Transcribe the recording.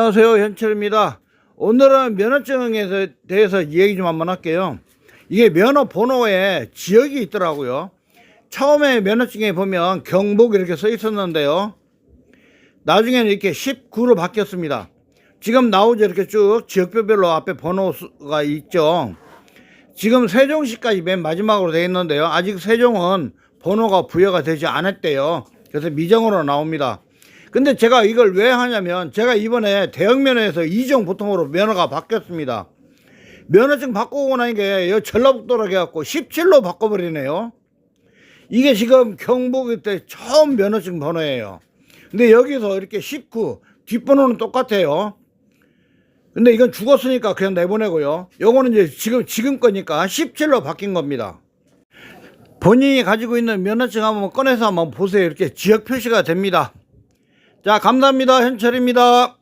안녕하세요 현철입니다. 오늘은 면허증에 대해서 얘기 좀 한번 할게요. 이게 면허 번호에 지역이 있더라고요. 처음에 면허증에 보면 경북 이렇게 써 있었는데요. 나중에는 이렇게 19로 바뀌었습니다. 지금 나오죠 이렇게 쭉. 지역별로 앞에 번호가 있죠. 지금 세종시까지 맨 마지막으로 되어 있는데요. 아직 세종은 번호가 부여가 되지 않았대요. 그래서 미정으로 나옵니다 근데 제가 이걸 왜 하냐면 제가 이번에 대형 면허에서 이종 보통으로 면허가 바뀌었습니다. 면허증 바꾸고 나니까 여 전라북도로 해갖고 17로 바꿔버리네요. 이게 지금 경북 때 처음 면허증 번호예요. 근데 여기서 이렇게 19 뒷번호는 똑같아요. 근데 이건 죽었으니까 그냥 내보내고요. 요거는 이제 지금 지금 거니까 17로 바뀐 겁니다. 본인이 가지고 있는 면허증 한번 꺼내서 한번 보세요. 이렇게 지역 표시가 됩니다. 자, 감사합니다. 현철입니다.